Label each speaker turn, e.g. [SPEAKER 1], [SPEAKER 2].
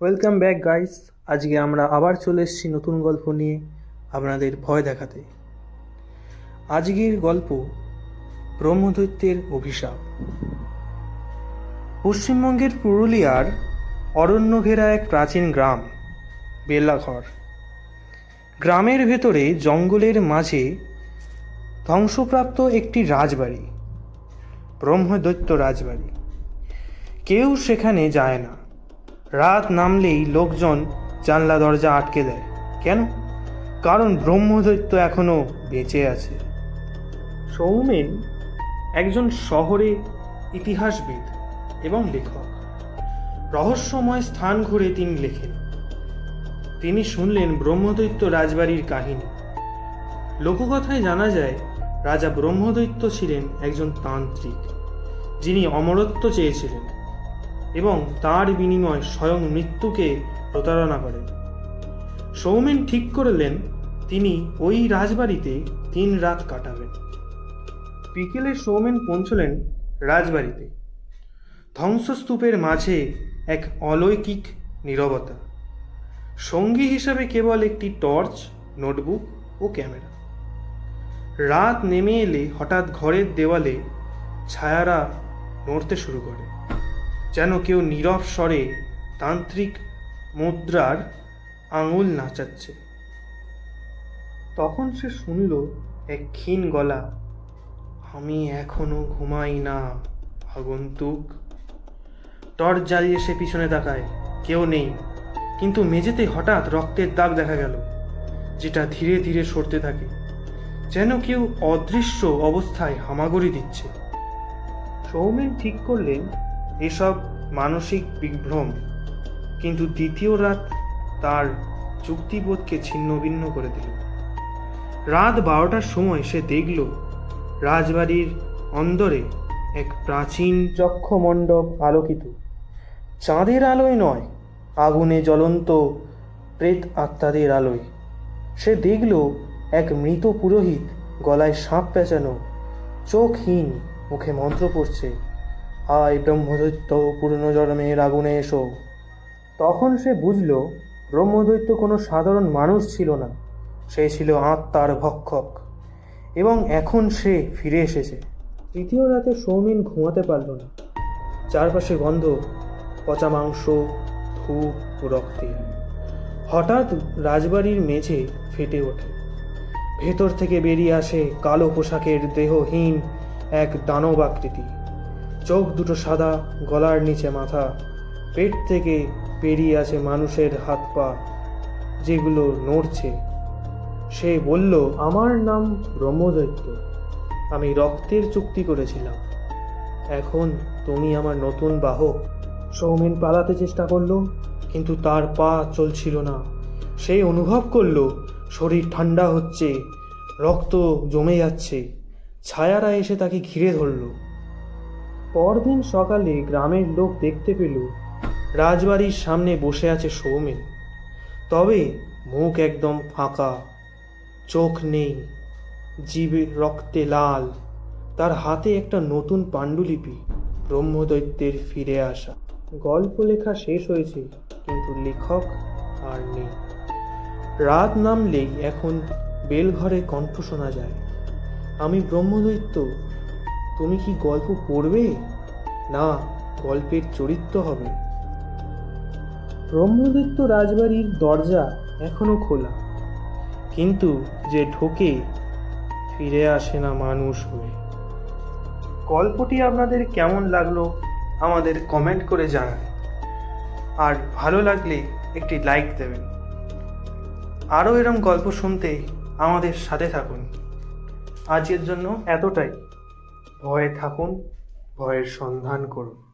[SPEAKER 1] Welcome back guys আজকে আমরা আবার চলে এসেছি নতুন গল্প নিয়ে আপনাদের ভয় দেখাতে। আজকের গল্প ব্রহ্মদৈত্যের অভিশাপ। পশ্চিমবঙ্গের পুরুলিয়ার অরণ্য ঘেরা এক প্রাচীন গ্রাম, বেল্লাঘর। গ্রামের ভেতরে জঙ্গলের মাঝে ধ্বংসপ্রাপ্ত একটি রাজবাড়ি, ব্রহ্মদৈত্য রাজবাড়ি। কেউ সেখানে যায় না। রাত নামলেই লোকজন জানলা দরজা আটকে দেয়। কেন? কারণ ব্রহ্মদৈত্য এখনও বেঁচে আছে। সৌমেন একজন শহরে ইতিহাসবিদ এবং লেখক। রহস্যময় স্থান ঘুরে তিনি লেখেন। তিনি শুনলেন ব্রহ্মদৈত্য রাজবাড়ির কাহিনী। লোককথায় জানা যায়, রাজা ব্রহ্মদৈত্য ছিলেন একজন তান্ত্রিক, যিনি অমরত্ব চেয়েছিলেন। এবং তার বিনিময় স্বয়ং মৃত্যুকে প্রতারণা করেন সৌমেন ঠিক করলেন, তিনি ওই রাজবাড়িতে তিন রাত কাটাবেন। বিকেলে সৌমেন পৌঁছলেন রাজবাড়িতে। ধ্বংসস্তূপের মাঝে এক অলৌকিক নীরবতা। সঙ্গী হিসাবে কেবল একটি টর্চ, নোটবুক ও ক্যামেরা। রাত নেমে এলে হঠাৎ ঘরের দেওয়ালে ছায়ারা নড়তে শুরু করে। যেন কেউ নীরব স্বরে তান্ত্রিক মুদ্রার আঙুল নাচাচ্ছে। তখন সে শুনল এক ক্ষীণ গলা, আমি এখনও ঘুমাই না, আগন্তুক। টর্চ জ্বালিয়ে সে পিছনে তাকায়, কেউ নেই। কিন্তু মেঝেতে হঠাৎ রক্তের দাগ দেখা গেল, যেটা ধীরে ধীরে সরতে থাকে। যেন কেউ অদৃশ্য অবস্থায় হামাগুড়ি দিচ্ছে। সৌমেন ঠিক করলেন এসব মানসিক বিভ্রম। কিন্তু দ্বিতীয় রাত তার যুক্তিবোধকে ছিন্নভিন্ন করে দিল। রাত বারোটার সময় সে দেখল রাজবাড়ির অন্দরে এক প্রাচীন যক্ষ মণ্ডপ আলোকিত। চাঁদের আলোয় নয়, আগুনে জ্বলন্ত প্রেত আত্মাদের আলোয়। সে দেখল এক মৃত পুরোহিত গলায় সাপ পেঁচানো, চোখহীন মুখে মন্ত্র পড়ছে। আয় ব্রহ্মদৈত্য পুনর্জন্মের আগুনে এসো। তখন সে বুঝল, ব্রহ্মদৈত্য কোনো সাধারণ মানুষ ছিল না। সে ছিল আত্মার ভক্ষক। এবং এখন সে ফিরে এসেছে। তৃতীয় রাতে সৌমিন ঘুমাতে পারল না। চারপাশে গন্ধ, পচা মাংস, ধূপ ও রক্তের হঠাৎ রাজবাড়ির মেঝে ফেটে ওঠে। ভেতর থেকে বেরিয়ে আসে কালো পোশাকের দেহহীন এক দানব আকৃতি চোখ দুটো সাদা, গলার নিচে মাথা। পেট থেকে বেরিয়ে আছে মানুষের হাত পা, যেগুলো নড়ছে। সে বলল, আমার নাম ব্রহ্মদৈত্য। আমি রক্তের চুক্তি করেছিলাম। এখন তুমি আমার নতুন বাহক। সৌমেন পালাতে চেষ্টা করল, কিন্তু তার পা চলছিল না। সে অনুভব করল, শরীর ঠান্ডা হচ্ছে, রক্ত জমে যাচ্ছে। ছায়ারা এসে তাকে ঘিরে ধরল। পরদিন সকালে গ্রামের লোক দেখতে পেল রাজবাড়ির সামনে বসে আছে সৌমেন। তবে মুখ একদম ফাঁকা, চোখ নেই জীবে রক্তে লাল, তার হাতে একটা নতুন পাণ্ডুলিপি, ব্রহ্মদৈত্যের ফিরে আসা। গল্প লেখা শেষ হয়েছে, কিন্তু লেখক আর নেই। রাত নামলেই এখন বেলঘরে কণ্ঠ শোনা যায়। আমি ব্রহ্মদৈত্য তুমি কি গল্প পড়বে? না, গল্পের চরিত্র হবে। ব্রহ্মদৈত্য রাজবাড়ির দরজা এখনও খোলা। কিন্তু যে ঢোকে, ফিরে আসে না মানুষ হয়ে। গল্পটি আপনাদের কেমন লাগল, আমাদের কমেন্ট করে জানান। আর ভালো লাগলে একটি লাইক দেবেন। আরও এরম গল্প শুনতে আমাদের সাথে থাকুন। আজকের জন্য এতটাই। ভয়ে থাকুন ভয়ের সন্ধান করুন।